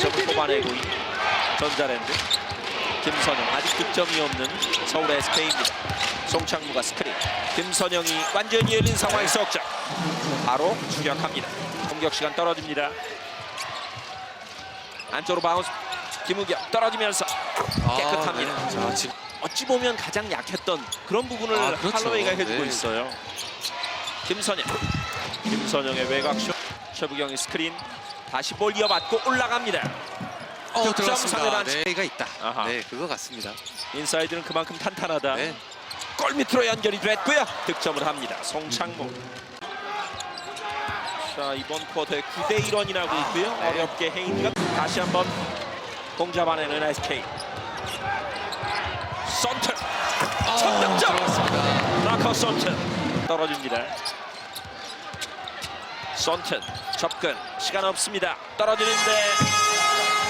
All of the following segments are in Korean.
득점을 뽑아내고 있는 전자랜드 김선영 아직 득점이 없는 서울 SK입니다. 송창무가 스크린 김선영이 완전히 열린 상황에서 억점 바로 추격합니다. 공격 시간 떨어집니다. 안쪽으로 바운스 김우경 떨어지면서 깨끗합니다. 아, 네. 자, 지금 어찌 보면 가장 약했던 그런 부분을 아, 그렇죠. 할로웨이가 해주고 네. 있어요. 김선영, 김선영의 외곽 슛, 최부경의 스크린, 다시 볼 이어받고 올라갑니다. 어, 득점. 상대방 네, 가 있다. 아하. 네, 그거 같습니다. 인사이드는 그만큼 탄탄하다. 네. 골 밑으로 연결이 됐고요. 득점을 합니다. 송창모. 자 이번 쿼터에 9대 1원이 나고 있고요. 네. 어렵게 헤인가 다시 한번 공 잡아내는 SK. 선튼 첫 득점. 라커 선튼 떨어집니다. 선튼 접근 시간 없습니다. 떨어지는데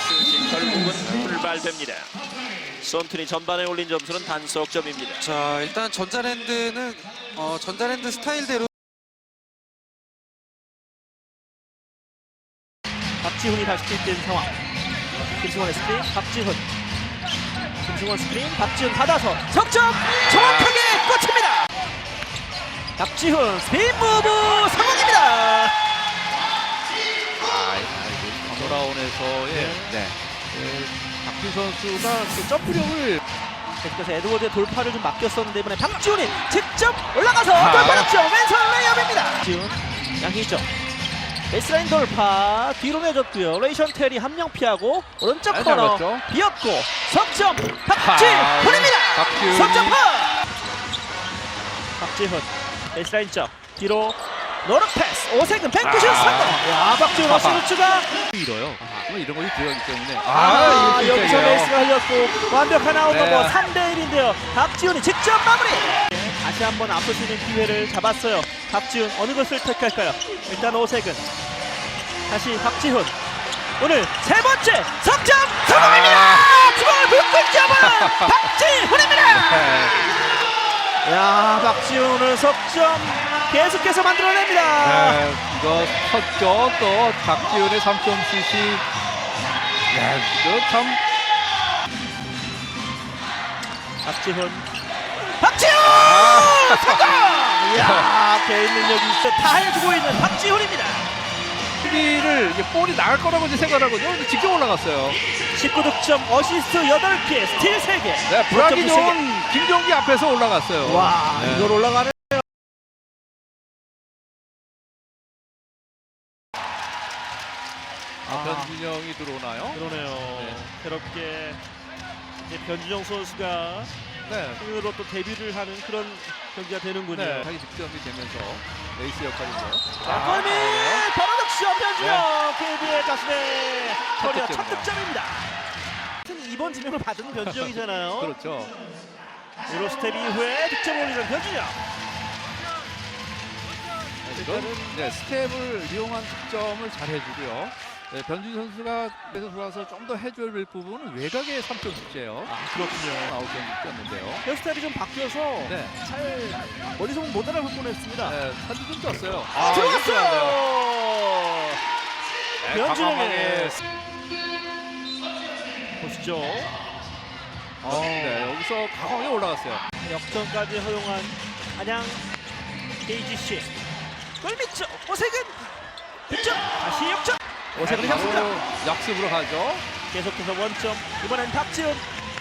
슛이 결국은 불발됩니다. 선튼이 전반에 올린 점수는 단속점입니다. 자, 일단 전자랜드는 어, 전자랜드 스타일대로 박지훈이 다시 뛸된 상황. 김승원의 스크린, 박지훈. 김승원 스크린, 박지훈 받아서 석점 정확하게 꽂힙니다. 박지훈 스피드 무브 성공 박지훈 선수가 그 점프력을 계속해서 에드워드의 돌파를 좀 맡겼었는데 이번에 박지훈이 직접 올라가서 아. 돌파했죠. 왼손 레이업입니다. 박지훈 양희정 베이스라인 돌파 뒤로 내줬고요. 레이션 테리 한 명 피하고 오른쪽 잘 코너 잡았죠? 비었고 석점 박지훈입니다. 박지훈이 석점 파 박지훈 베이스라인 점 뒤로 노력 패스 오색은 뱅크슛 아. 성공. 야 박지훈 어시를 추가. 밀어요. 뭐 이런 것이 들어가기 때문에 아, 이거 여기서. 베이스가 흘렸고 완벽한 아웃 네. 넘버 3대 1인데요. 박지훈이 직접 마무리. 네, 다시 한번 앞설 수 있는 기회를 잡았어요. 박지훈 어느 것을 택할까요? 일단 오색은 다시 박지훈 오늘 세 번째 석점 성공입니다. 주먹을 불끈 잡아 박지훈입니다. 네. 야 박지훈은 석점 계속해서 만들어냅니다. 네, 이거 컸죠. 또 박지훈의 3점슛이 네, 이거 참 박지훈 박지훈 아. 성공! 이야 개인 능력이 있어 다 해주고 있는 박지훈입니다. 수비를 이게 볼이 나갈 거라고 이제 생각하거든요. 근데 직접 올라갔어요. 19득점 어시스트 8개 스틸 3개 네, 불하기 좋은 김종기 앞에서 올라갔어요. 와 네. 이걸 올라가네 아, 변준영이 들어오나요? 그러네요 네. 새롭게 이제 변준영 선수가 네. 승으로 또 데뷔를 하는 그런 경기가 되는군요 네, 자기 득점이 되면서 레이스 역할인데요. 자, 골밑 바로 득점 변준영 KB의 가슴에 커리어 첫 득점이네요. 득점입니다 같은 이번 지명을 받은 변준영이잖아요 그렇죠. 유로 스텝 이후에 득점 올리는 변준영 이건 네, 스텝을 이용한 득점을 잘 해주고요. 네, 변준 선수가 그래서 들어와서 좀 더 해줄 부분은 외곽의 3점 득제예요. 아 그렇군요 아웃 점 뛰었는데요. 헤어스타일이 좀 바뀌어서 네, 잘 멀리서 못 알아볼 뻔했습니다 네 사진 좀 떴어요. 아, 좋았네요. 들어갔어요 네, 변준영의 과감하게 보시죠 어, 네, 여기서 과감하게 올라갔어요. 역전까지 허용한 안양 KGC 골밑쪽 오색은 득점 다시 역전 오색은 향습니다 바로 역습으로 가죠. 계속해서 원점 이번엔 박지훈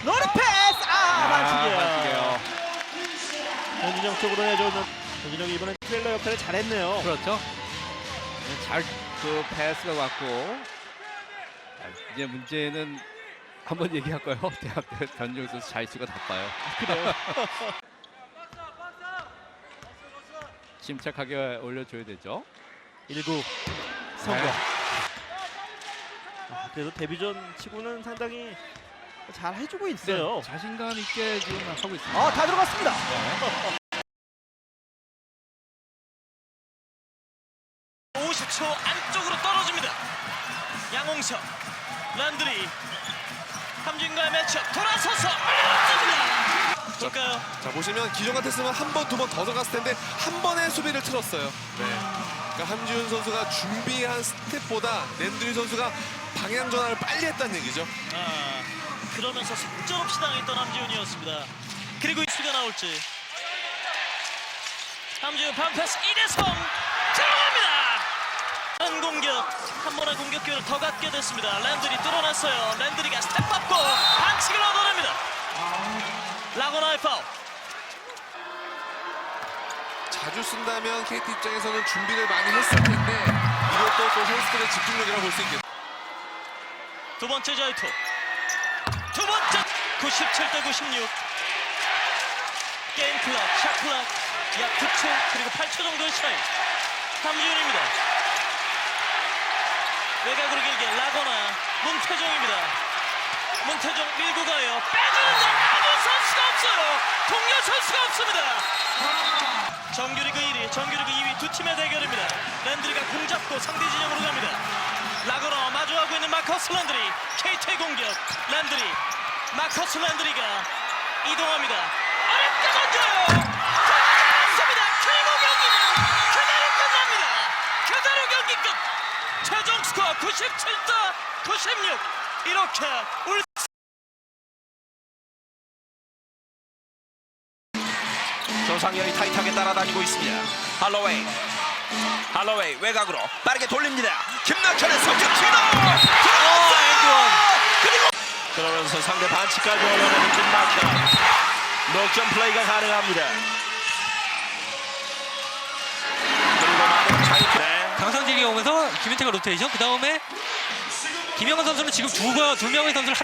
노르 패스 아 반칙이에요 반칙이에요. 변준영 쪽으로 내줘는 변준영이 이번엔 트레일러 역할을 잘했네요 그렇죠. 네, 잘그 패스가 왔고 자, 이제 문제는 한번 얘기할까요? 대학교 변종 선수 자유수가 나빠요. 그래요 침착하게 올려줘야 되죠. 1구 성공 네. 아, 그래도 데뷔전 치고는 상당히 잘 해주고 있어요 네, 자신감 있게 지금 하고 있습니다. 아 다 들어갔습니다 네. 50초 안쪽으로 떨어집니다. 양홍석, 란드리, 함진과의 매치업 돌아서서 니다 볼까요? 자 보시면 기존 같았으면 한 번 두 번 더 들어갔을 텐데 한 번의 수비를 틀었어요. 네. 그러니까 함지훈 선수가 준비한 스텝보다 랜드리 선수가 방향 전환을 빨리 했다는 얘기죠. 아, 그러면서 속절없이 당했던 함지훈이었습니다. 그리고 이수가 나올지. 함지훈 반패스 이대성 들어갑니다. 한 공격 한 번의 공격 기회를 더 갖게 됐습니다. 랜드리 뚫어냈어요. 랜드리가 스텝업고 반칙을 얻어냅니다. 라고나의 파울. 자주 쓴다면 KT 입장에서는 준비를 많이 했을 텐데 이것도 또 선수들의 집중력이라고 볼 수 있겠네요. 두 번째 자유투. 두 번째 97대 96. 게임 클락, 샷 클락 약 9초 그리고 8초 정도의 차이. 함지훈입니다. 외곽으로 길게 라거나 문태종입니다. 문태종 밀고 가요. 빼주는데 아무 선수가 없어요. 동료 선수가 없습니다. 정규리그 1위, 정규리그 2위 두 팀의 대결입니다. 랜드리가 공 잡고 상대 진영으로 갑니다. 라거나 마주하고 있는 마커스 랜드리. KT의 공격. 랜드리. 마커스 랜드리가 이동합니다. 어렵게 던져요. 끝났습니다. 그리고 경기는 그대로 끝납니다. 그대로 경기 끝. 최종 스코어 97대 96 이렇게 울 조상열이 타이트하게 따라다니고 있습니다. 할로웨이. 할로웨이 외곽으로 빠르게 돌립니다. 김낙현의 석점 들어갔어요. 그리고 그러면서 상대 반칙까지 올려내는 김낙현. 녹점 플레이가 가능합니다. 그리고 많은 자유투. 네. 강상진이 오면서 김윤태가 로테이션 그 다음에 김영환 선수는 지금 두, 거- 두 명의 선수를